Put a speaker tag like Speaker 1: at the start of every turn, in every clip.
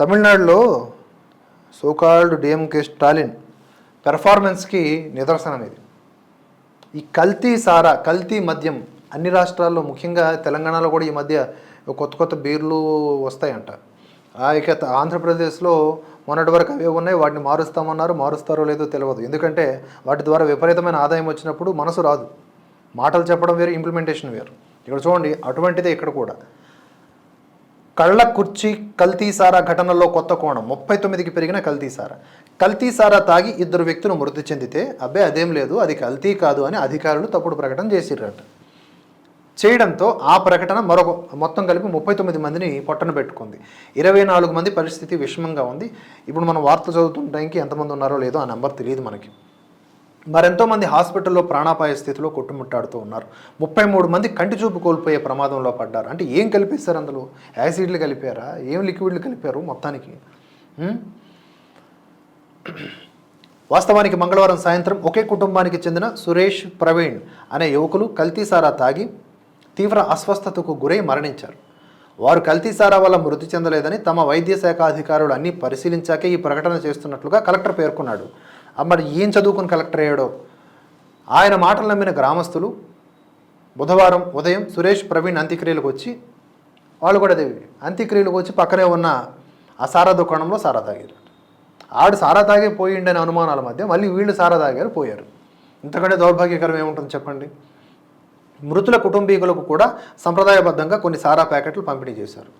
Speaker 1: తమిళనాడులో so called DMK Stalin పెర్ఫార్మెన్స్కి నిదర్శనం ఇది. ఈ కల్తీ సారా కల్తీ మద్యం అన్ని రాష్ట్రాల్లో ముఖ్యంగా తెలంగాణలో కూడా ఈ మధ్య కొత్త కొత్త బీర్లు వస్తాయంట. ఆ ఇక ఆంధ్రప్రదేశ్లో మొన్నటి వరకు అవే ఉన్నాయి వాటిని మారుస్తామన్నారు మారుస్తారో లేదో తెలియదు ఎందుకంటే వాటి ద్వారా విపరీతమైన ఆదాయం వచ్చినప్పుడు మనసు రాదు. మాటలు చెప్పడం వేరు ఇంప్లిమెంటేషన్ వేరు. ఇక్కడ చూడండి అటువంటిదే ఇక్కడ కూడా. కళ్ళ కుర్చీ కల్తీసారా ఘటనలో కొత్త కోణం. ముప్పై తొమ్మిదికి పెరిగిన కల్తీసారా. కల్తీసారా తాగి ఇద్దరు వ్యక్తులు మృతి చెందితే అబ్బే అదేం లేదు అది కల్తీ కాదు అని అధికారులు తప్పుడు ప్రకటన చేసిరట చేయడంతో ఆ ప్రకటన మరొక మొత్తం కలిపి ముప్పై తొమ్మిది మందిని పొట్టన పెట్టుకుంది. ఇరవై నాలుగు మంది పరిస్థితి విషమంగా ఉంది. ఇప్పుడు మనం వార్త చదువుతుంటానికి ఎంతమంది ఉన్నారో లేదో ఆ నెంబర్ తెలియదు మనకి. మరెంతో మంది హాస్పిటల్లో ప్రాణాపాయ స్థితిలో కొట్టుముట్టాడుతూ ఉన్నారు. ముప్పై మూడు మంది కంటి చూపు కోల్పోయే ప్రమాదంలో పడ్డారు. అంటే ఏం కలిపేశారు అందులో? యాసిడ్లు కలిపారా? ఏం లిక్విడ్లు కలిపారు మొత్తానికి? వాస్తవానికి మంగళవారం సాయంత్రం ఒకే కుటుంబానికి చెందిన సురేష్ ప్రవీణ్ అనే యువకులు కల్తీసారా తాగి తీవ్ర అస్వస్థతకు గురై మరణించారు. వారు కల్తీసారా వల్ల మృతి చెందలేదని తమ వైద్య శాఖ అధికారులు అన్ని పరిశీలించాకే ఈ ప్రకటన చేస్తున్నట్లుగా కలెక్టర్ పేర్కొన్నాడు. మరి ఏం చదువుకుని కలెక్టర్ అయ్యాడో? ఆయన మాటలు నమ్మిన గ్రామస్తులు బుధవారం ఉదయం సురేష్ ప్రవీణ్ అంత్యక్రియలకు వచ్చి వాళ్ళు కూడా అదే అంత్యక్రియలకు వచ్చి పక్కనే ఉన్న ఆ సారా దుకాణంలో సారా తాగారు. ఆడు సారా తాగే పోయిండనే అనుమానాల మధ్య మళ్ళీ వీళ్ళు సారా తాగారు పోయారు. ఇంతకంటే దౌర్భాగ్యకరం ఏముంటుంది చెప్పండి? మృతుల కుటుంబీకులకు కూడా సంప్రదాయబద్ధంగా కొన్ని సారా ప్యాకెట్లు పంపిణీ చేశారు.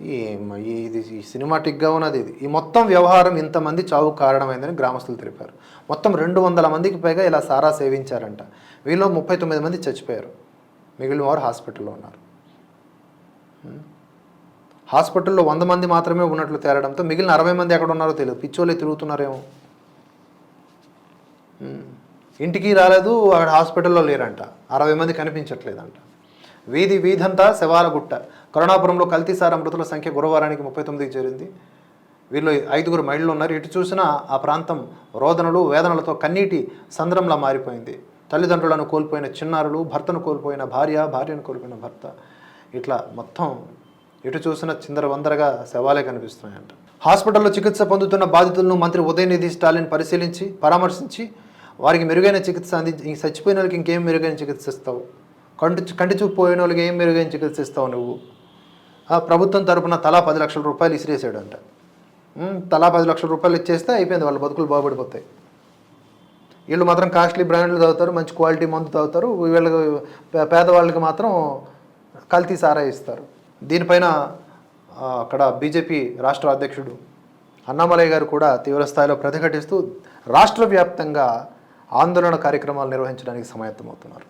Speaker 1: ఇది ఈ సినిమాటిక్గా ఉన్నది ఇది. ఈ మొత్తం వ్యవహారం ఇంతమంది చావుకు కారణమైందని గ్రామస్తులు తెలిపారు. మొత్తం రెండు వందల మందికి పైగా ఇలా సారా సేవించారంట. వీళ్ళు ముప్పై తొమ్మిది మంది చచ్చిపోయారు. మిగిలిన వారు హాస్పిటల్లో ఉన్నారు. హాస్పిటల్లో వంద మంది మాత్రమే ఉన్నట్లు తేలడంతో మిగిలిన అరవై మంది ఎక్కడ ఉన్నారో తెలియదు. పిచ్చోళ్ళే తిరుగుతున్నారేమో. ఇంటికి రాలేదు అక్కడ హాస్పిటల్లో లేరంట. అరవై మంది కనిపించట్లేదంట. వీధి వీధంతా శవాల గుట్ట. కరుణాపురంలో కల్తీసార మృతుల సంఖ్య గురువారానికి ముప్పై తొమ్మిదికి చేరింది. వీళ్ళు ఐదుగురు మహిళలు ఉన్నారు. ఇటు చూసినా ఆ ప్రాంతం రోదనలు వేదనలతో కన్నీటి సంద్రంలా మారిపోయింది. తల్లిదండ్రులను కోల్పోయిన చిన్నారులు భర్తను కోల్పోయిన భార్య భార్యను కోల్పోయిన భర్త. ఇట్లా మొత్తం ఎటు చూసిన చిందరవందరగా శవాలే కనిపిస్తున్నాయంట. హాస్పిటల్లో చికిత్స పొందుతున్న బాధితులను మంత్రి ఉదయనిధి స్టాలిన్ పరిశీలించి పరామర్శించి వారికి మెరుగైన చికిత్స అందించి ఇంక చచ్చిపోయిన వాళ్ళకి ఇంకేం మెరుగైన చికిత్స ఇస్తావు? కంటి కంటి చూపు పోయిన వాళ్ళకి ఏం మెరుగైన చికిత్స ఇస్తావు నువ్వు? ఆ ప్రభుత్వం తరపున తలా పది లక్షల రూపాయలు ఇసిరేసాడు అంట తలా పది లక్షల రూపాయలు ఇచ్చేస్తే అయిపోయింది వాళ్ళ బతుకులు బాగుపడిపోతాయి. వీళ్ళు మాత్రం కాస్ట్లీ బ్రాండ్లు తాగుతారు మంచి క్వాలిటీ మందు తాగుతారు వీళ్ళకి పేదవాళ్ళకి మాత్రం కల్తీ సారా ఇస్తారు. దీనిపైన అక్కడ బీజేపీ రాష్ట్ర అధ్యక్షుడు అన్నామలయ్య గారు కూడా తీవ్రస్థాయిలో ప్రతిఘటిస్తూ రాష్ట్ర వ్యాప్తంగా ఆందోళన కార్యక్రమాలు నిర్వహించడానికి సమాయత్తమవుతున్నారు.